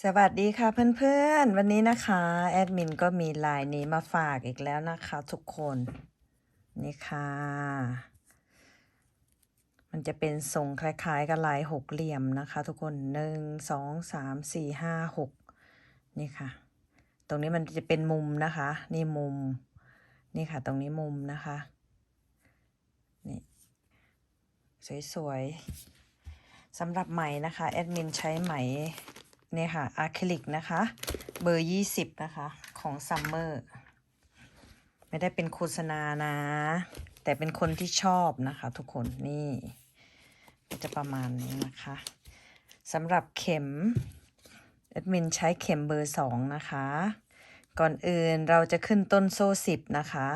สวัสดีค่ะเพื่อนๆ วันนี้นะคะ แอดมินก็มีลายนี้มาฝากอีกแล้วนะคะทุกคน นี่ค่ะ มันจะเป็นทรงคล้าย ๆ กับลายหกเหลี่ยมนะคะ ทุกคนหนึ่งสองสามสี่ห้าหกนี่ค่ะ ตรงนี้มันจะเป็นมุมนะคะ นี่มุม นี่ค่ะ ตรงนี้มุมนะคะ นี่ สวยๆสำหรับไหมนะคะ แอดมินใช้ไหม เนี่ยค่ะอะคริลิกนะคะ เบอร์ 20 นะคะ ของซัมเมอร์ไม่ได้เป็นโฆษณานะ แต่เป็นคนที่ชอบนะคะทุกคนนี่จะประมาณนี้นะคะสำหรับเข็มแอดมินใช้เข็มเบอร์ 2 นะคะ ก่อนอื่นเราจะขึ้นต้นโซ่ 10 นะคะ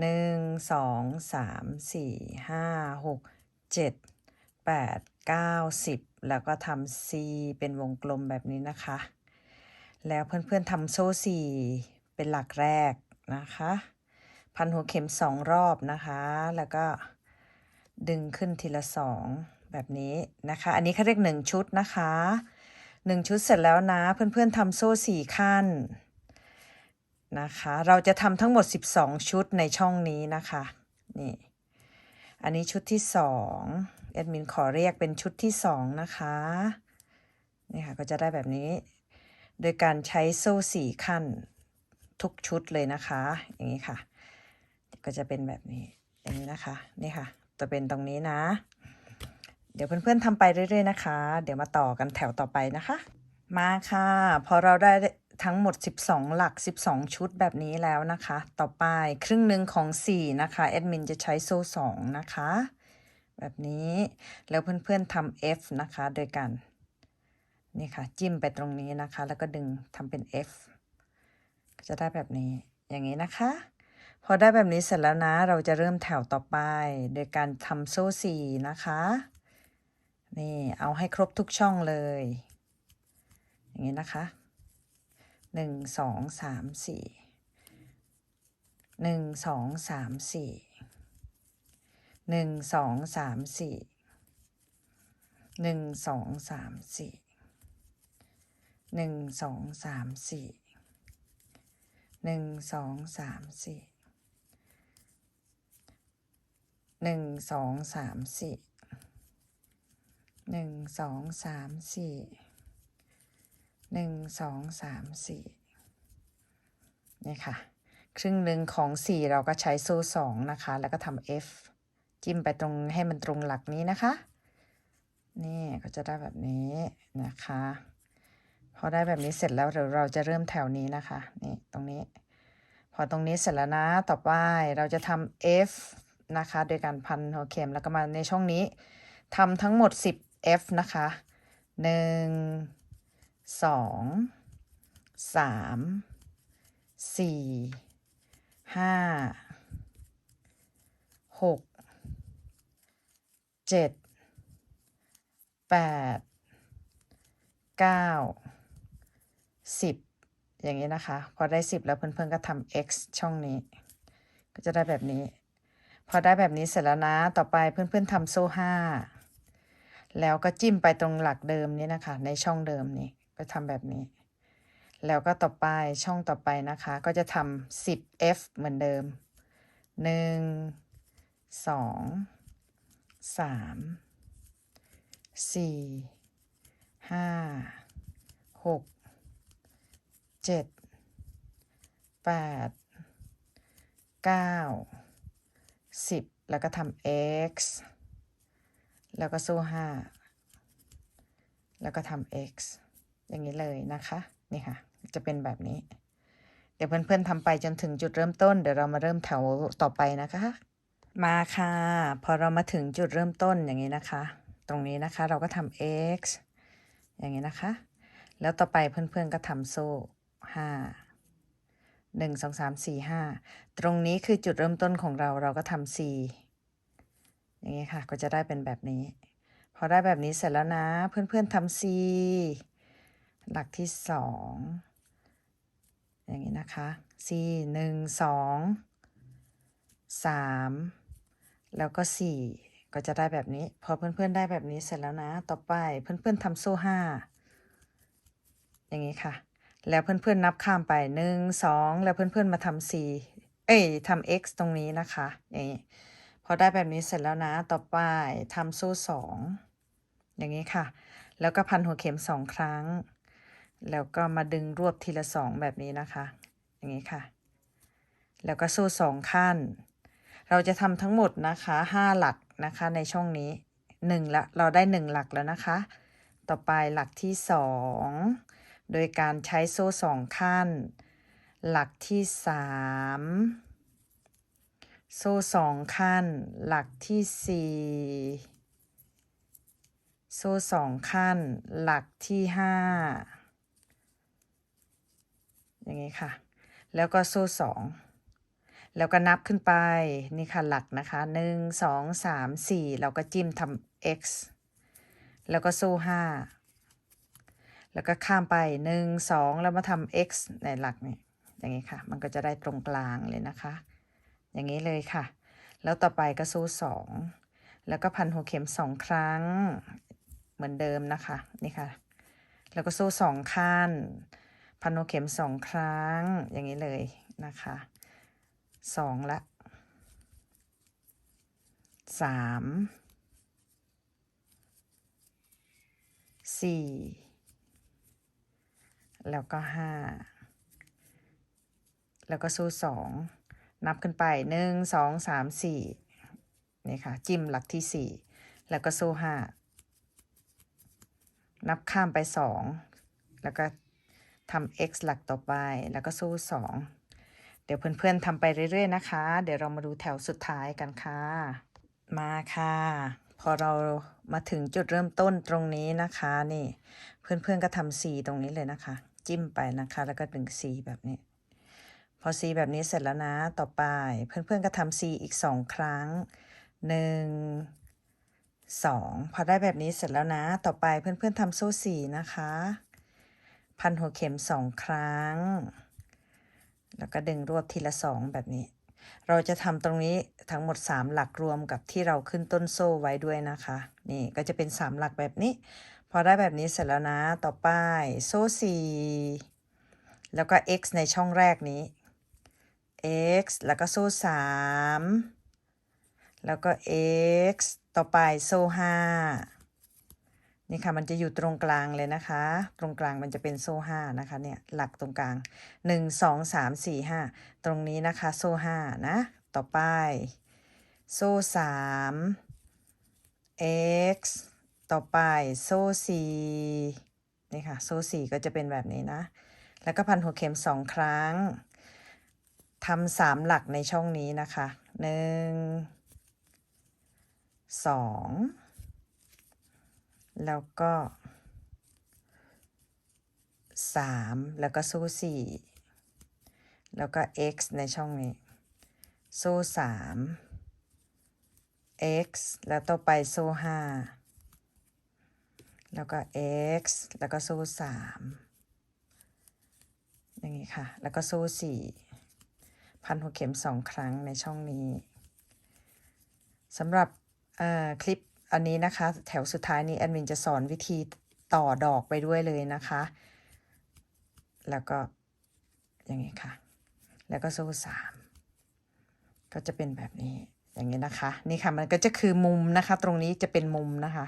หนึ่งสองสามสี่ห้าหกเจ็ดแปด เก้าสิบแล้วก็ทำ C เป็นวงกลมแบบนี้นะคะ แล้วเพื่อนๆทำโซ่สี่เป็นหลักแรกนะคะ พันหัวเข็มสองรอบนะคะ แล้วก็ดึงขึ้นทีละสองแบบนี้นะคะ อันนี้เขาเรียกหนึ่งชุดนะคะหนึ่งชุดเสร็จแล้วนะ เพื่อนๆทำโซ่สี่ขั้นนะคะ เราจะทำทั้งหมด 12 ชุดในช่องนี้นะคะ นี่ อันนี้ชุดที่สอง แอดมินขอเรียกเป็นชุดที่สองนะคะนี่ค่ะก็จะได้แบบนี้ โดยการใช้โซ่สี่ขั้นทุกชุดเลยนะคะ อย่างนี้ค่ะ ก็จะเป็นแบบนี้อย่างนี้นะคะนี่ค่ะ จะเป็นตรงนี้นะ เดี๋ยวเพื่อนๆทำไปเรื่อยๆนะคะ เดี๋ยวมาต่อกันแถวต่อไปนะคะ มาค่ะ พอเราได้ทั้งหมด 12 หลัก 12 ชุดแบบนี้แล้วนะคะ ต่อไปครึ่งหนึ่งของ 4 นะคะแอดมินจะใช้โซ่2นะคะ แบบนี้แล้วเพื่อนๆทำ F นะคะ โดยกันนี่ค่ะ จิ้มไปตรงนี้นะคะ แล้วก็ดึงทำเป็น F ก็จะได้แบบนี้อย่างนี้นะคะ พอได้แบบนี้เสร็จแล้วนะ เราจะเริ่มแถวต่อไป โดยการทำโซ่4นะคะ นี่เอาให้ครบทุกช่องเลย อย่างนี้นะคะหนึ่งสองสามสี่หนึ่งสองสามสี่ หนึ่งสองสามสี่หนึ่งสองสามสี่หนึ่งสองสามสี่หนึ่งสองสามสี่หนึ่งสองสามสี่หนึ่งสองสามสี่หนึ่งสองสามสี่นี่ค่ะ ครึ่งหนึ่งของสี่เราก็ใช้โซ่สองนะคะ แล้วก็ทำ F จิ้มไปตรงให้มันตรงหลักนี้นะคะ นี่ก็จะได้แบบนี้นะคะ พอได้แบบนี้เสร็จแล้วเดี๋ยวเราจะเริ่มแถวนี้นะคะ นี่ตรงนี้ พอตรงนี้เสร็จแล้วนะ ต่อไปเราจะทำ F นะคะ โดยการพันหัวเข็มแล้วก็มาในช่องนี้ทำทั้งหมด 10 F นะคะหนึ่งสองสามสี่ห้าหก เจ็ดแปดเก้าสิบอย่างนี้นะคะ พอได้สิบแล้วเพื่อนๆก็ทำ x ช่องนี้ ก็จะได้แบบนี้ พอได้แบบนี้เสร็จแล้วนะ ต่อไปเพื่อนๆทำโซ่ห้าแล้วก็จิ้มไปตรงหลักเดิมนี้นะคะ ในช่องเดิมนี้ก็ทำแบบนี้ แล้วก็ต่อไปช่องต่อไปนะคะ ก็จะทำสิบ f เหมือนเดิมหนึ่ง สามสี่ห้าหกเจ็ดแปดเก้าสิบแล้วก็ทำ x แล้วก็สู้ห้าแล้วก็ทำ x อย่างนี้เลยนะคะ นี่ค่ะ จะเป็นแบบนี้ เดี๋ยวเพื่อนๆทำไปจนถึงจุดเริ่มต้น เดี๋ยวเรามาเริ่มแถวต่อไปนะคะ มาค่ะ พอเรามาถึงจุดเริ่มต้นอย่างนี้นะคะ ตรงนี้นะคะเราก็ทำ x อย่างนี้นะคะ แล้วต่อไปเพื่อนๆก็ทำโซ่ห้าหนึ่งสองสามสี่ห้าตรงนี้คือจุดเริ่มต้นของเราเราก็ทำ c อย่างนี้ค่ะก็จะได้เป็นแบบนี้ พอได้แบบนี้เสร็จแล้วนะ เพื่อนๆทำ C หลักที่สองอย่างนี้นะคะ C หนึ่งสองสาม แล้วก็สี่ก็จะได้แบบนี้ พอเพื่อนๆได้แบบนี้เสร็จแล้วนะ ต่อไปเพื่อนๆทำโซ่ห้าอย่างนี้ค่ะ แล้วเพื่อนๆนับข้ามไปหนึ่งสองแล้วเพื่อนๆมาทำ c เอ้ยทำ x ตรงนี้นะคะอย่างนี้พอได้แบบนี้เสร็จแล้วนะ ต่อไปทำโซ่สองอย่างนี้ค่ะ แล้วก็พันหัวเข็มสองครั้ง แล้วก็มาดึงรวบทีละสองแบบนี้นะคะ อย่างนี้ค่ะ แล้วก็โซ่สองขั้น เราจะทำทั้งหมดนะคะห้าหลักนะคะในช่องนี้หนึ่งละเราได้หนึ่งหลักแล้วนะคะ ต่อไปหลักที่สองโดยการใช้โซ่สองขั้น หลักที่สามโซ่สองขั้น หลักที่สี่โซ่สองขั้น หลักที่ห้าอย่างนี้ค่ะ แล้วก็โซ่สอง แล้วก็นับขึ้นไป นี่ค่ะหลักนะคะหนึ่งสองสามสี่เราก็จิ้มทำ x แล้วก็โซ่ห้าแล้วก็ข้ามไปหนึ่งสองแล้วมาทำ x ในหลักนี่อย่างนี้ค่ะ มันก็จะได้ตรงกลางเลยนะคะ อย่างนี้เลยค่ะ แล้วต่อไปก็โซ่สองแล้วก็พันหัวเข็มสองครั้ง เหมือนเดิมนะคะ นี่ค่ะ แล้วก็โซ่สองขั้น พันหัวเข็มสองครั้ง อย่างนี้เลยนะคะ สองละสามสี่แล้วก็ห้าแล้วก็สู้สองนับขึ้นไปหนึ่งสองสามสี่นี่ค่ะ จิ้มหลักที่สี่แล้วก็สู้ห้านับข้ามไปสองแล้วก็ทำ x หลักต่อไป แล้วก็สู้สอง เดี๋ยวเพื่อนๆทำไปเรื่อยๆนะคะ เดี๋ยวเรามาดูแถวสุดท้ายกันค่ะ มาค่ะ พอเรามาถึงจุดเริ่มต้นตรงนี้นะคะนี่ เพื่อนๆก็ทำสีตรงนี้เลยนะคะ จิ้มไปนะคะ แล้วก็ดึงสีแบบนี้ พอสีแบบนี้เสร็จแล้วนะต่อไป เพื่อนๆก็ทำสีอีกสองครั้งหนึ่งสองพอได้แบบนี้เสร็จแล้วนะ ต่อไปเพื่อนๆทำโซ่สีนะคะ พันหัวเข็มสองครั้ง แล้วก็ดึงรวบทีละสองแบบนี้ เราจะทำตรงนี้ทั้งหมด 3 หลักรวมกับที่เราขึ้นต้นโซ่ไว้ด้วยนะคะ นี่ก็จะเป็น 3 หลักแบบนี้ พอได้แบบนี้เสร็จแล้วนะ ต่อไปโซ่4แล้วก็ x ในช่องแรกนี้ x แล้วก็โซ่3แล้วก็ x ต่อไปโซ่5 นี่ค่ะมันจะอยู่ตรงกลางเลยนะคะ ตรงกลางมันจะเป็นโซ่ห้านะคะเนี่ยหลักตรงกลางหนึ่งสองสามสี่ห้าตรงนี้นะคะโซ่ห้านะต่อไป โซ่สาม x ต่อไปโซ่สี่นี่ค่ะโซ่สี่ก็จะเป็นแบบนี้นะ แล้วก็พันหัวเข็มสองครั้งทำสามหลักในช่องนี้นะคะหนึ่งสอง แล้วก็สามแล้วก็โซ่สี่แล้วก็ x ในช่องนี้โซ่สาม x แล้วต่อไปโซ่ห้าแล้วก็ x แล้วก็โซ่สามอย่างนี้ค่ะ แล้วก็โซ่สี่พันหัวเข็มสองครั้งในช่องนี้สำหรับคลิป อันนี้นะคะ แถวสุดท้ายนี้แอดมินจะสอนวิธีต่อดอกไปด้วยเลยนะคะ แล้วก็อย่างนี้ค่ะ แล้วก็โซ่สามก็จะเป็นแบบนี้อย่างนี้นะคะ นี่ค่ะมันก็จะคือมุมนะคะ ตรงนี้จะเป็นมุมนะคะ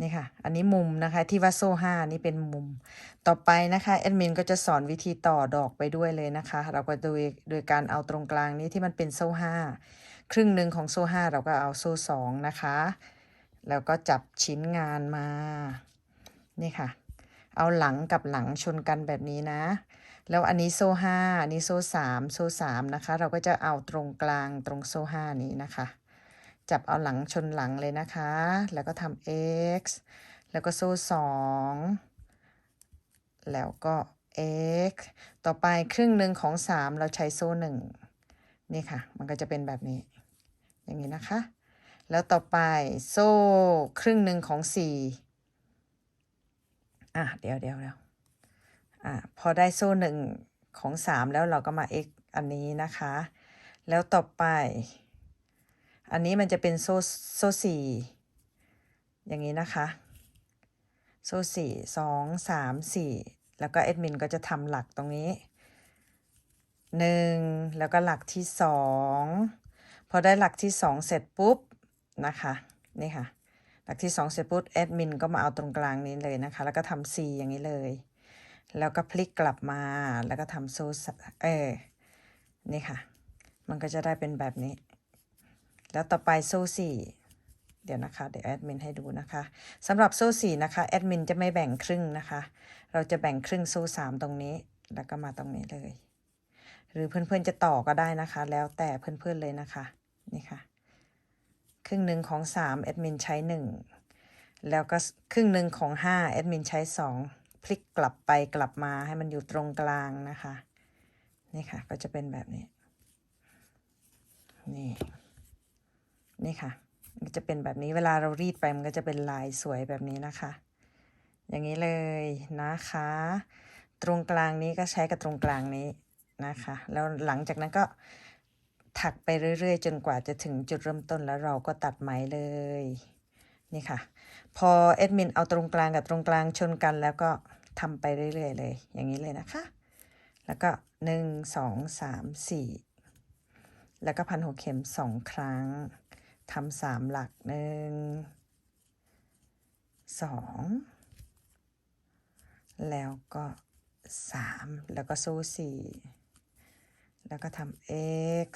นี่ค่ะ อันนี้มุมนะคะที่ว่าโซ่ห้านี่เป็นมุม ต่อไปนะคะแอดมินก็จะสอนวิธีต่อดอกไปด้วยเลยนะคะ เราก็โดยโดยการเอาตรงกลางนี้ที่มันเป็นโซ่ห้า ครึ่งหนึ่งของโซ่ห้าเราก็เอาโซ่สองนะคะ แล้วก็จับชิ้นงานมา นี่ค่ะ เอาหลังกับหลังชนกันแบบนี้นะ แล้วอันนี้โซ่ห้าอันนี้โซ่สามโซ่สามนะคะ เราก็จะเอาตรงกลางตรงโซ่ห้านี้นะคะ จับเอาหลังชนหลังเลยนะคะ แล้วก็ทำ x แล้วก็โซ่สองแล้วก็ x ต่อไปครึ่งหนึ่งของสามเราใช้โซ่หนึ่งนี่ค่ะ มันก็จะเป็นแบบนี้ อย่างนี้นะคะ แล้วต่อไปโซ่ครึ่งหนึ่งของสี่อะเดี๋ยวเดี๋ยวเดี๋ยวอะพอได้โซ่หนึ่งของสามแล้วเราก็มา x อันนี้นะคะ แล้วต่อไป อันนี้มันจะเป็นโซ่โซ่สี่อย่างนี้นะคะ โซ่สี่สองสามสี่แล้วก็แอดมินก็จะทำหลักตรงนี้หนึ่งแล้วก็หลักที่สอง พอได้หลักที่สองเสร็จปุ๊บนะคะนี่ค่ะ หลักที่สองเสร็จปุ๊บแอดมินก็มาเอาตรงกลางนี้เลยนะคะ แล้วก็ทำ C อย่างนี้เลย แล้วก็พลิกกลับมาแล้วก็ทำโซ่เออนี่ค่ะ มันก็จะได้เป็นแบบนี้ แล้วต่อไปโซ่สี่เดี๋ยวนะคะ เดี๋ยวแอดมินให้ดูนะคะสำหรับโซ่สี่นะคะแอดมินจะไม่แบ่งครึ่งนะคะ เราจะแบ่งครึ่งโซ่สามตรงนี้ แล้วก็มาตรงนี้เลย หรือเพื่อนๆจะต่อก็ได้นะคะ แล้วแต่เพื่อนๆเลยนะคะ นี่ค่ะ ครึ่งหนึ่งของสามแอดมินใช้หนึ่งแล้วก็ครึ่งหนึ่งของห้าแอดมินใช้สองพลิกกลับไปกลับมาให้มันอยู่ตรงกลางนะคะ นี่ค่ะ ก็จะเป็นแบบนี้ นี่ นี่ค่ะมันจะเป็นแบบนี้เวลาเรารีดไปมันก็จะเป็นลายสวยแบบนี้นะคะ อย่างนี้เลยนะคะ ตรงกลางนี้ก็ใช้กับตรงกลางนี้นะคะ แล้วหลังจากนั้นก็ ถักไปเรื่อย ๆ จนกว่าจะถึงจุดเริ่มต้นแล้วเราก็ตัดไหมเลย นี่ค่ะ พอแอดมินเอาตรงกลางกับตรงกลางชนกันแล้วก็ทำไปเรื่อย ๆ เลย อย่างนี้เลยนะคะ แล้วก็หนึ่งสองสามสี่แล้วก็พันหัวเข็มสองครั้งทำสามหลักหนึ่งสองแล้วก็สามแล้วก็โซ่สี่แล้วก็ทำ x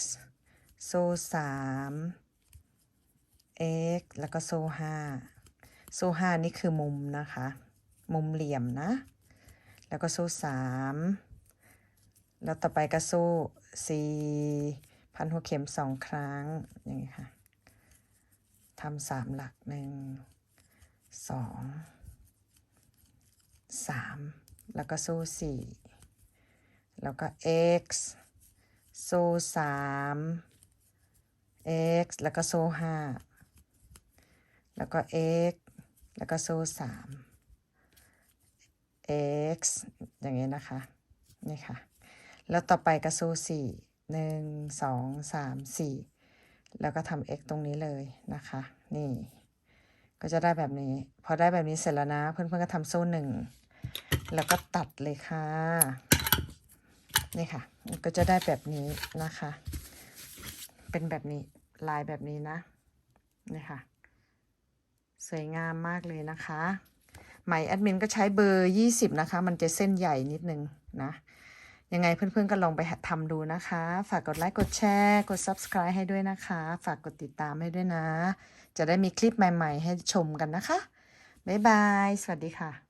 โซ่สาม x แล้วก็โซ่ห้าโซ่ห้านี่คือมุมนะคะ มุมเหลี่ยมนะ แล้วก็โซ่สามแล้วต่อไปก็โซ่สี่พันหัวเข็มสองครั้งอย่างนี้ค่ะทำสามหลักหนึ่งสองสามแล้วก็โซ่สี่แล้วก็ x โซ่สาม x แล้วก็โซ่ห้าแล้วก็ x แล้วก็โซ่สาม x อย่างนี้นะคะ นี่ค่ะ แล้วต่อไปก็โซ่สี่หนึ่งสองสามสี่แล้วก็ทำ x ตรงนี้เลยนะคะ นี่ ก็จะได้แบบนี้ พอได้แบบนี้เสร็จแล้วนะ เพื่อนๆก็ทำโซ่หนึ่งแล้วก็ตัดเลยค่ะ นี่ค่ะ ก็จะได้แบบนี้นะคะ เป็นแบบนี้ลายแบบนี้นะนี่ค่ะ สวยงามมากเลยนะคะไหมแอดมินก็ใช้เบอร์ 20 นะคะ มันจะเส้นใหญ่นิดนึงนะ ยังไงเพื่อนๆก็ลองไปทำดูนะคะ ฝากกดไลค์กดแชร์ กด subscribe ให้ด้วยนะคะ ฝากกดติดตามให้ด้วยนะ จะได้มีคลิปใหม่ ๆ ให้ชมกันนะคะ บ๊ายบาย สวัสดีค่ะ